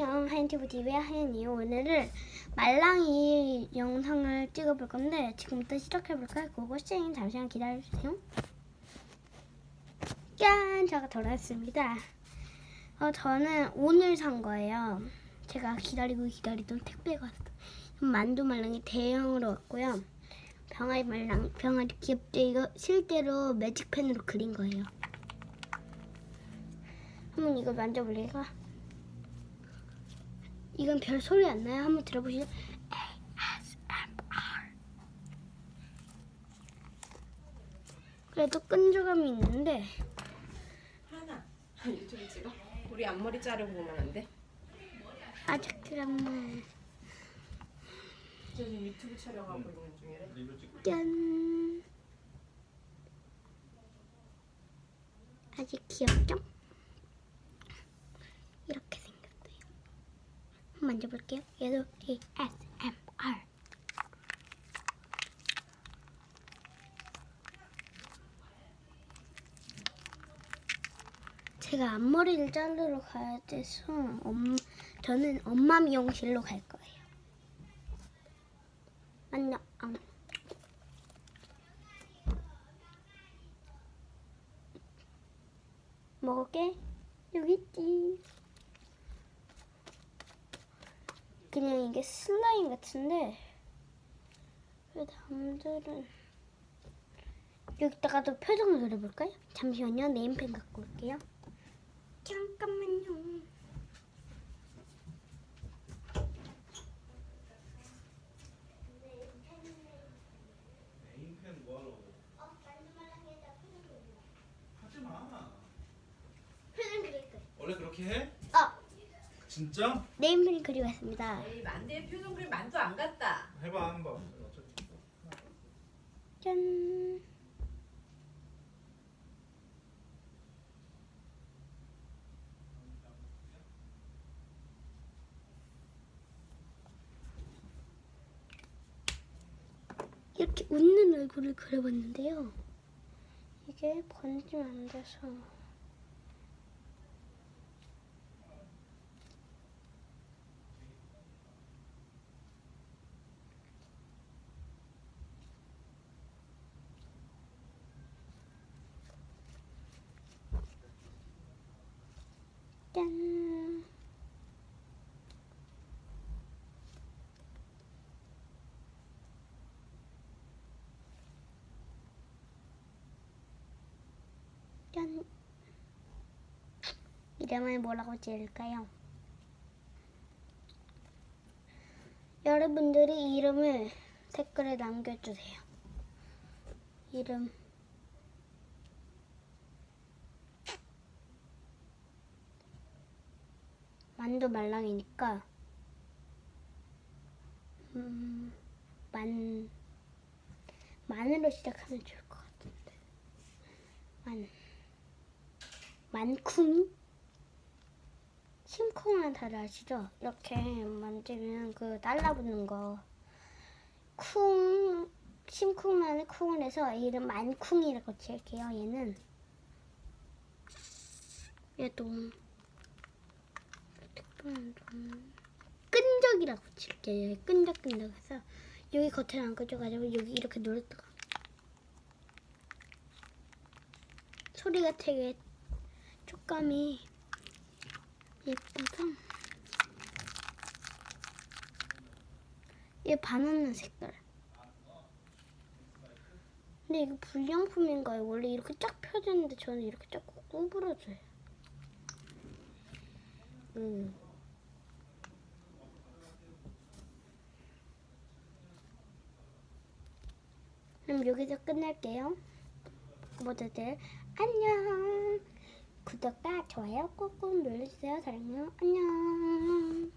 안녕 하얀티브TV의 하얀이에요 오늘은 말랑이 영상을 찍어볼 건데 지금부터 시작해볼까요? 고고싱 잠시만 기다려주세요 짠! 제가 돌아왔습니다 어, 저는 오늘 산 거예요 제가 기다리고 기다리던 택배가 왔어요 만두 말랑이 대형으로 왔고요 병아리 말랑 병아리 귀엽죠? 이거 실제로 매직펜으로 그린 거예요 한번 이거 만져볼래요? 이건 별 소리 안 나요. 한번 들어보시죠. ASMR. 그래도 끈적함이 있는데 하나 유튜브 찍어 우리 앞머리 자르고 보면 안 돼? 아 잠깐만. 저 지금 유튜브 촬영하고 있는 중이래 짠. 아직 귀엽죠? 이렇게 생겼어요. 한번 만져볼게요. 얘도 ASMR. 제가 앞머리를 자르러 가야 돼서 엄, 저는 엄마 미용실로 갈 거예요. 안녕. 먹을게. 여기 있지. 그냥 이게 슬라임 같은데 왜 남들은 여기다가도 표정을 그려볼까요? 잠시만요. 네임펜 갖고 올게요. 잠깐만요. 네임펜 뭐하려고? 하지 마. 표정 그릴 거예요. 원래 그렇게 해? 어, 진짜? 네임펜 그리겠습니다. 에이 만두의 표정 그림 만두 안 같다 해봐 한번. 어차피 짠. 이렇게 웃는 얼굴을 그려봤는데요. 이게 번지면 안 돼서. 짠. 짠. 이름을 뭐라고 지을까요? 여러분들이 이름을 댓글에 남겨주세요. 이름. 만두 말랑이니까 음, 만 만으로 시작하면 좋을 것 같은데. 만 만쿵이? 심쿵은 다들 아시죠? 이렇게 만지면 그 달라붙는 거. 쿵 심쿵란에 쿵을 해서 이름 만쿵이라고 지을게요 얘는. 얘도 끈적이라고 칠게요. 끈적끈적해서 여기 겉에 안 끈적가지고 여기 이렇게 눌렀다가 소리가 되게 촉감이 예뻐서 얘 바나나 색깔. 근데 이거 불량품인가요? 원래 이렇게 쫙 펴지는데 저는 이렇게 자꾸 구부러져요. 음. 그럼 여기서 끝낼게요. 모두들 안녕. 구독과 좋아요 꾹꾹 눌러주세요. 사랑해요. 안녕.